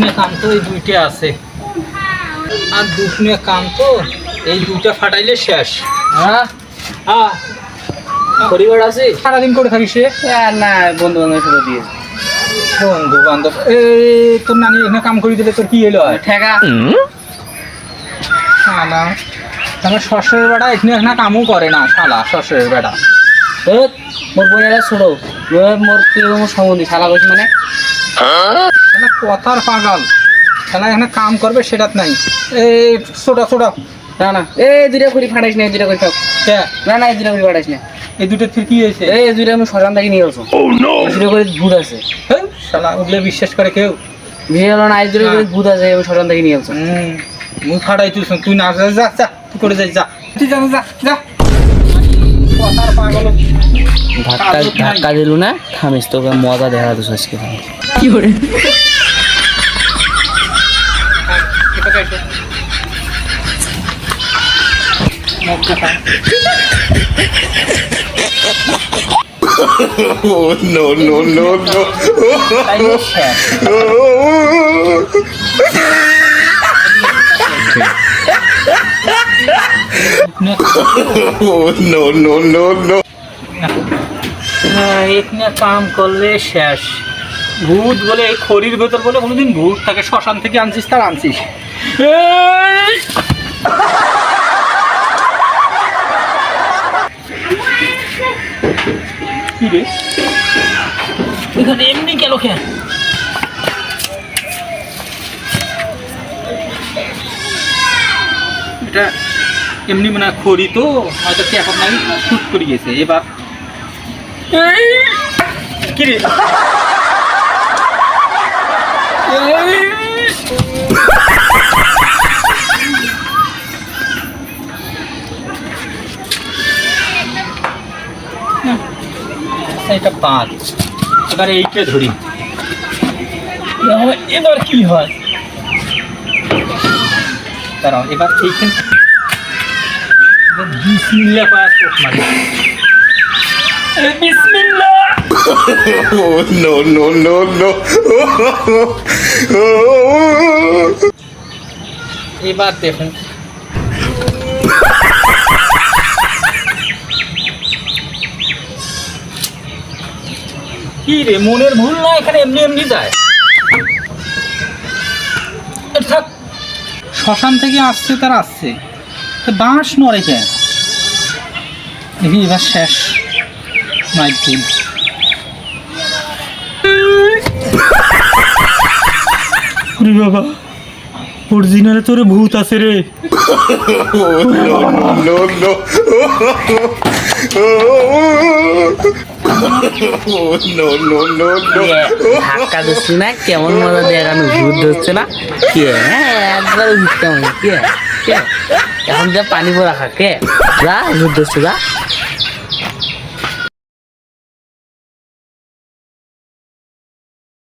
দুপুনে কাম তো এই দুইটা আছে। আর দুপুনে কাম তো এই দুইটা ফাটাইলে শেষ। হ্যাঁ? হ্যাঁ। পরিবার আছে? সারাদিন করে থাকিস সে না বন্ধু বান্ধবের সাথে দিয়ে বন্ধু বান্ধব এই তোর নানি এখানে কাম করে দিলে তোর কি এলো হয়? ঠেকা। শালা। আমার শ্বশুরের বেড়া এখানে এখানে কামও করে না শালা শ্বশুরের বেড়া। মোর বোনেরা ছোড়ো মোর তুই মোর সম্বন্ধী শালা বলছি মানে। শালা কথার পাগল। শালা এখানে কাম করবে সেটা নাই। এই ছোটা ছোটা না না। এই দুইটা করি ফাটাইস না এই দুইটা করি কে? না না এই দুইটা করি ফাটাইস না। এই দুটো ফির কি হয়েছে? এই দুইটা আমি শ্মশান থেকে নিয়ে আসো এই দুইটা করে ভূত আছে। হেই, শালা ওগুলো বিশ্বাস করে কেউ? বিয়ে হলো না এই দুইটা করে ভূত আছে আমি শ্মশান থেকে নিয়ে আসো মুই ফাটাই তুই তুই না যা যা যা তুই করে যাই যা। তুই যা যা যা। কথার পাগল। ধাক্কা নাই। ধাক্কা দিলু না থামিস তোকে মজা দেখা তো আজকে এটা কাইটে Oh no no no no! Oh no no no no! হ্যাঁ, এখানে কাম করলে শেষ। ভূত বলে এই খড়ির ভেতর বলে কোনোদিন ভূত থাকে শ্মশান থেকে আনছিস তার আনছিস। এখানে এমনি গেল কেন এটা এমনি মানে খড়ি তো হয়তো এখন নাই শুট করে গেছে এবার। এই! এটা পাঁচ। এবার এইটা ধরি। এবার- কি হয়? দাঁড়াও এবার এইখান এবার বিসমিল্লা কয়ার মারি। বিসমিল্লা Oh no no no no! এবার দেখুন। কি রে মনের ভুল না এখানে এমনি এমনি যায় থাক শ্মশান থেকে আসছে তার আসছে বাঁশ নড়ে কেন দেখি এবার শেষ মাইক দিন বাবা অরিজিনালে তোরে ভূত আছে রে No! ধাক্কা দিচ্ছি না কেমন মজা দেখানো ভূত ধরছে না। কে? হ্যাঁ একবার ভূত কেমন কে? কে? এখন যা পানি পড়া খা কে? যা ভূত ধরছে যা।